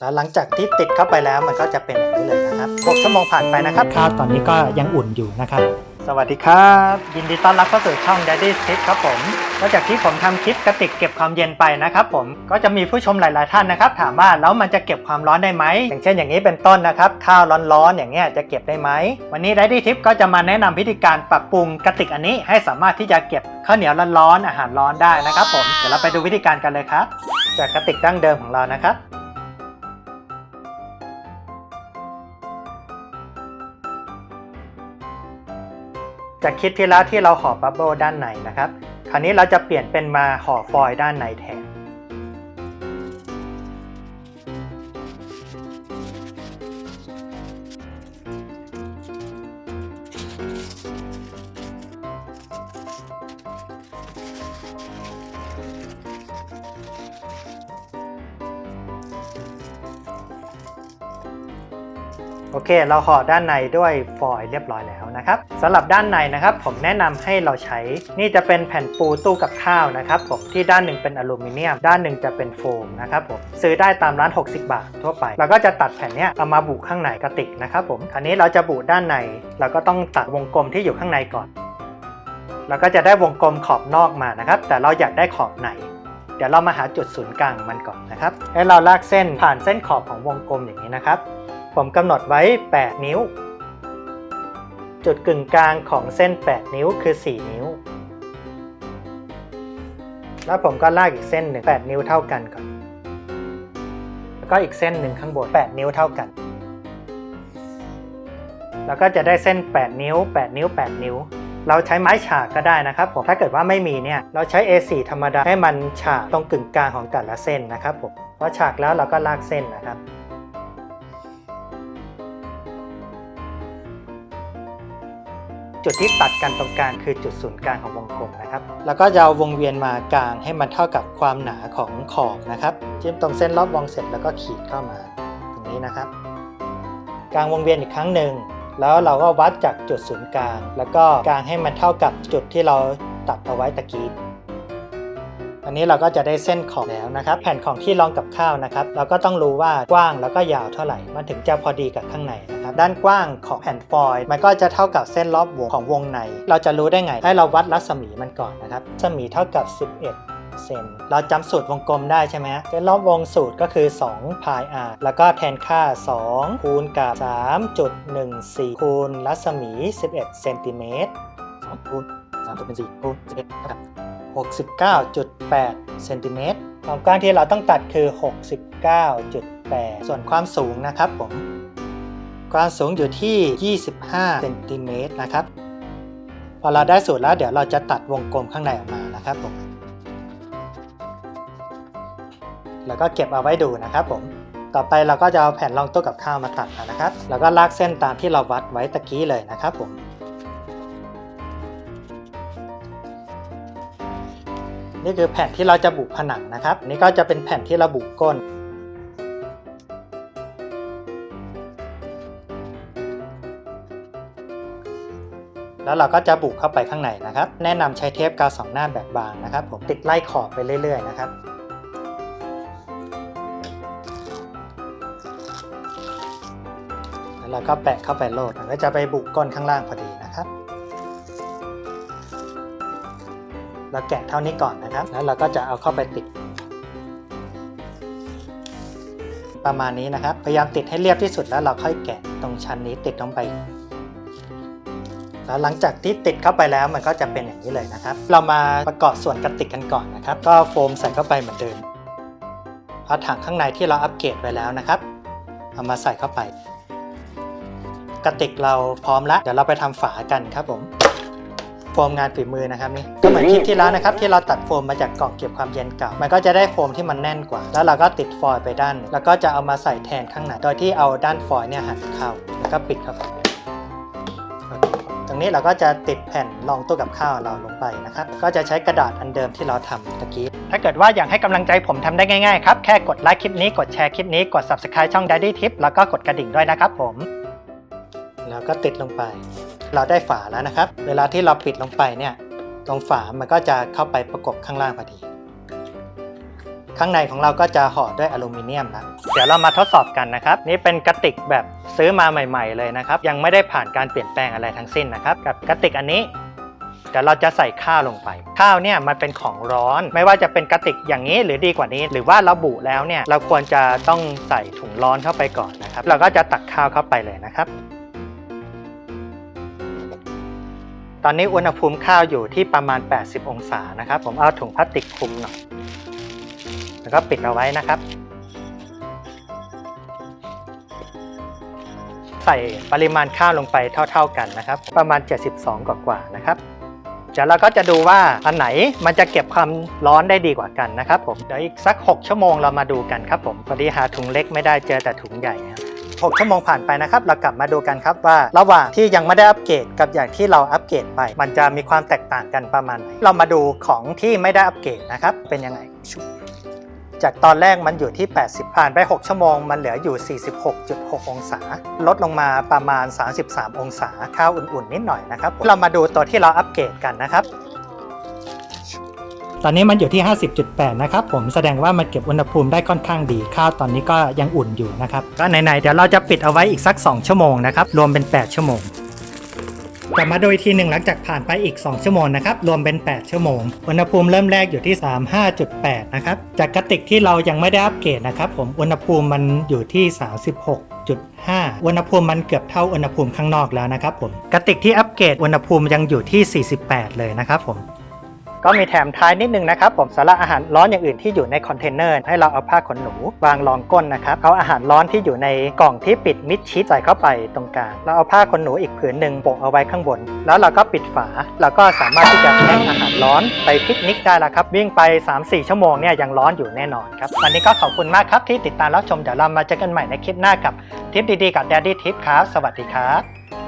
แล้วหลังจากที่ติดเข้าไปแล้วมันก็จะเป็นอย่างนี้เลยนะครับ 6 ชั่วโมงผ่านไปนะครับข้าวตอนนี้ก็ยังอุ่นอยู่นะครับ สวัสดีครับ ยินดีต้อนรับเข้าสู่ช่อง Daddy Tip ครับผมนอกจากที่ผมทำคลิปกระติกเก็บความเย็นไปนะครับผมก็จะมีผู้ชมหลายๆท่านนะครับ ถามว่าแล้วมันจะเก็บความร้อนได้ไหมอย่างเช่นอย่างนี้เป็นต้นนะครับ ข้าวร้อนๆอย่างเงี้ยจะเก็บได้ไหมวันนี้ Daddy Tip ก็จะมาแนะนำวิธีการปรับปรุงกระติกอันนี้ ให้สามารถที่จะเก็บข้าวเหนียวร้อนๆอาหารร้อนได้นะครับผมเดี๋ยวเราไปดูวิธีการกันเลยครับ จากกระติกดั้งเดิมของเรานะครับ จะคิดที่แล้วที่เราห่อบับเบิลด้านในนะครับ คราวนี้เราจะเปลี่ยนเป็นมาห่อฟอยล์ด้านในแทน โอเค เราห่อด้านในด้วยฟอยล์เรียบร้อยแล้วนะครับสำหรับด้านในนะครับ ผมแนะนำให้เราใช้ นี่จะเป็นแผ่นปูตู้กับข้าวนะครับผมที่ด้านหนึ่งเป็นอลูมิเนียม ด้านหนึ่งจะเป็นโฟมนะครับผมซื้อได้ตามร้าน 60 บาททั่วไป เราก็จะตัดแผ่นนี้เอามาบุข้างในกระติกนะครับผมคราวนี้เราจะบุด้านใน เราก็ต้องตัดวงกลมที่อยู่ข้างในก่อนเราก็จะได้วงกลมขอบนอกมานะครับ แต่เราอยากได้ขอบในเดี๋ยวเรามาหาจุดศูนย์กลางมันก่อนนะครับ ให้เราลากเส้นผ่านเส้นขอบของวงกลมอย่างนี้นะครับ ผมกำหนดไว้ 8 นิ้ว จุดกึ่งกลางของเส้น 8 นิ้วคือ 4 นิ้ว แล้วผมก็ลากอีกเส้นหนึ่ง8นิ้วเท่ากันก่อน แล้วก็อีกเส้นหนึ่งข้างบน 8 นิ้วเท่ากัน แล้วก็จะได้เส้น 8 นิ้ว 8 นิ้ว 8 นิ้ว เราใช้ไม้ฉากก็ได้นะครับผม ถ้าเกิดว่าไม่มีเนี่ย เราใช้ A4 ธรรมดาให้มันฉากตรงกึ่งกลางของแต่ละเส้นนะครับผม พอฉากแล้วเราก็ลากเส้นนะครับ จุดที่ตัดกันตรงกลางคือจุดศูนย์กลางของวงกลมนะครับ แล้วก็จะเอาวงเวียนมากลางให้มันเท่ากับความหนาของขอบนะครับ จิ้มตรงเส้นรอบวงเสร็จแล้วก็ขีดเข้ามาตรงนี้นะครับ กลางวงเวียนอีกครั้งหนึ่ง แล้วเราก็วัดจากจุดศูนย์กลาง แล้วก็กลางให้มันเท่ากับจุดที่เราตัดเอาไว้ตะกี้อันนี้เราก็จะได้เส้นขอบแล้วนะครับ แผ่นของที่รองกับข้าวนะครับ เราก็ต้องรู้ว่ากว้างแล้วก็ยาวเท่าไหร่ มันถึงจะพอดีกับข้างในนะ ด้านกว้างของแผ่นฟอยล์มันก็จะเท่ากับเส้นรอบวงของวงใน เราจะรู้ได้ไง ให้เราวัดรัศมีมันก่อนนะครับรัศมีเท่ากับ 11เซนเราจำสูตรวงกลมได้ใช่ไหมเส้นรอบวงสูตรก็คือ2พาย r แล้วก็แทนค่า 2 คูณกับ 3.14 คูณรัศมี 11 เซนติเมตร2คูณ3.14คูณ11เท่ากับ69.8 เซนติเมตรความกว้างที่เราต้องตัดคือ 69.8 ส่วนความสูงนะครับผม ความสูงอยู่ที่ 25เซนติเมตรนะครับ พอเราได้สูตรแล้วเดี๋ยวเราจะตัดวงกลมข้างในออกมานะครับผม แล้วก็เก็บเอาไว้ดูนะครับผม ต่อไปเราก็จะเอาแผ่นรองโต๊ะกับข้าวมาตัดนะครับ แล้วก็ลากเส้นตามที่เราวัดไว้ตะกี้เลยนะครับผมนี่คือแผ่นที่เราจะบุผนังนะครับ นี่ก็จะเป็นแผ่นที่เราบุก้น แล้วเราก็จะบุกเข้าไปข้างในนะครับ แนะนำใช้เทปกาวสองหน้าแบบบางนะครับ ผมติดไล่ขอบไปเรื่อย ๆ นะครับแล้วเราก็แปะเข้าไปโลดมันก็จะไปบุกก้นข้างล่างพอดีนะครับ เราแกะเท่านี้ก่อนนะครับ แล้วเราก็จะเอาเข้าไปติด ประมาณนี้นะครับ พยายามติดให้เรียบที่สุดแล้วเราค่อยแกะตรงชั้นนี้ติดลงไป แล้วหลังจากที่ติดเข้าไปแล้วมันก็จะเป็นอย่างนี้เลยนะครับ เรามาประกอบส่วนกระติกกันก่อนนะครับ ก็โฟมใส่เข้าไปเหมือนเดิมเอาถังข้างในที่เราอัปเกรดไว้แล้วนะครับ เอามาใส่เข้าไป กระติกเราพร้อมแล้วเดี๋ยวเราไปทำฝากันครับผมโฟมงานฝีมือนะครับนี่ก็เหมือนคลิปที่แล้วนะครับ ที่เราตัดโฟมมาจากกล่องเก็บความเย็นเก่า มันก็จะได้โฟมที่มันแน่นกว่า แล้วเราก็ติดฟอยล์ไปด้าน แล้วก็จะเอามาใส่แทนข้างในโดยที่เอาด้านฟอยล์เนี่ยหันเข้าแล้วก็ปิดเข้าไปต รงนี้เราก็จะติดแผ่นรองตู้กับข้าวเราลงไปนะครับ ก็จะใช้กระดาษอันเดิมที่เราทำตะกี้ ถ้าเกิดว่าอยากให้กำลังใจผมทำได้ง่ายๆครับ แค่กดไลค์คลิปนี้ กดแชร์คลิปนี้ กด subscribe ช่อง Daddy Tip แล้วก็กดกระดิ่งด้วยนะครับผม แล้วก็ติดลงไป เราได้ฝาแล้วนะครับ เวลาที่เราปิดลงไปเนี่ย ตรงฝามันก็จะเข้าไปประกบข้างล่างพอดี ข้างในของเราก็จะห่อด้วยอลูมิเนียมนะเดี๋ยวเรามาทดสอบกันนะครับ นี่เป็นกระติกแบบซื้อมาใหม่ ๆ เลยนะครับ ยังไม่ได้ผ่านการเปลี่ยนแปลงอะไรทั้งสิ้นนะครับ กับกระติกอันนี้เดี๋ยวเราจะใส่ข้าวลงไป ข้าวเนี่ยมันเป็นของร้อน ไม่ว่าจะเป็นกระติกอย่างนี้หรือดีกว่านี้ หรือว่าเราบุแล้วเนี่ยเราควรจะต้องใส่ถุงร้อนเข้าไปก่อนนะครับ เราก็จะตักข้าวเข้าไปเลยนะครับ ตอนนี้อุณหภูมิข้าวอยู่ที่ประมาณ 80 องศานะครับ ผมเอาถุงพลาสติกคลุมหน่อย แล้วก็ปิดเอาไว้นะครับ ใส่ปริมาณข้าวลงไปเท่า ๆกันนะครับ ประมาณ 72 กว่าๆนะครับเดี๋ยวเราก็จะดูว่าอันไหนมันจะเก็บความร้อนได้ดีกว่ากันนะครับ ผมเดี๋ยวอีกสัก 6 ชั่วโมงเรามาดูกันครับ ผมพอดีหาถุงเล็กไม่ได้เจอแต่ถุงใหญ่ครับ6ชั่วโมงผ่านไปนะครับ เรากลับมาดูกันครับว่า ระหว่างที่ยังไม่ได้อัปเกรดกับอย่างที่เราอัปเกรดไป มันจะมีความแตกต่างกันประมาณไหนเรามาดูของที่ไม่ได้อัปเกรดนะครับเป็นยังไงชุบ จากตอนแรกมันอยู่ที่ 80 ผ่านไป 6 ชั่วโมง มันเหลืออยู่ 46.6 องศา ลดลงมาประมาณ 33 องศา ข้าวอุ่นๆ นิดหน่อยนะครับ เรามาดูตัวที่เราอัปเกรดกันนะครับ ตอนนี้มันอยู่ที่ 50.8 นะครับ ผมแสดงว่ามันเก็บอุณหภูมิได้ค่อนข้างดี ข้าวตอนนี้ก็ยังอุ่นอยู่นะครับ ก็ไหนๆ เดี๋ยวเราจะปิดเอาไว้อีกสัก 2 ชั่วโมงนะครับ รวมเป็น 8 ชั่วโมง กลับมาดูอีกทีหนึ่งหลังจากผ่านไปอีก 2 ชั่วโมงนะครับ รวมเป็น 8 ชั่วโมง อุณหภูมิเริ่มแรกอยู่ที่ 35.8 นะครับ จากกระติกที่เรายังไม่ได้อัปเกรดนะครับผม อุณหภูมิมันอยู่ที่ 36.5อุณหภูมิมันเกือบเท่าอุณหภูมิข้างนอกแล้วนะครับผมกระติกที่อัปเกรดอุณหภูมิยังอยู่ที่ 48 เลยนะครับผม ก็มีแถมท้ายนิดนึงนะครับผมสำหรับอาหารร้อนอย่างอื่นที่อยู่ในคอนเทนเนอร์ให้เราเอาผ้าขนหนูวางรองก้นนะครับเอาอาหารร้อนที่อยู่ในกล่องที่ปิดมิดชิดใส่เข้าไปตรงกลางเราเอาผ้าขนหนูอีกผืนหนึ่งโปะเอาไว้ข้างบน แล้วเราก็ปิดฝาเราก็สามารถที่จะแพ็คอาหารร้อนไปปิกนิกได้ล้วครับวิ่งไป 3-4 ชั่วโมงเนี่ยยังร้อนอยู่แน่นอนครับวันนี้ก็ขอบคุณมากครับที่ติดตามรับชมเดี๋ยวเรามาเจอกันใหม่ในคลิปหน้ากับทิปดีๆกับ Daddy Tip ครับสวัสดีครับ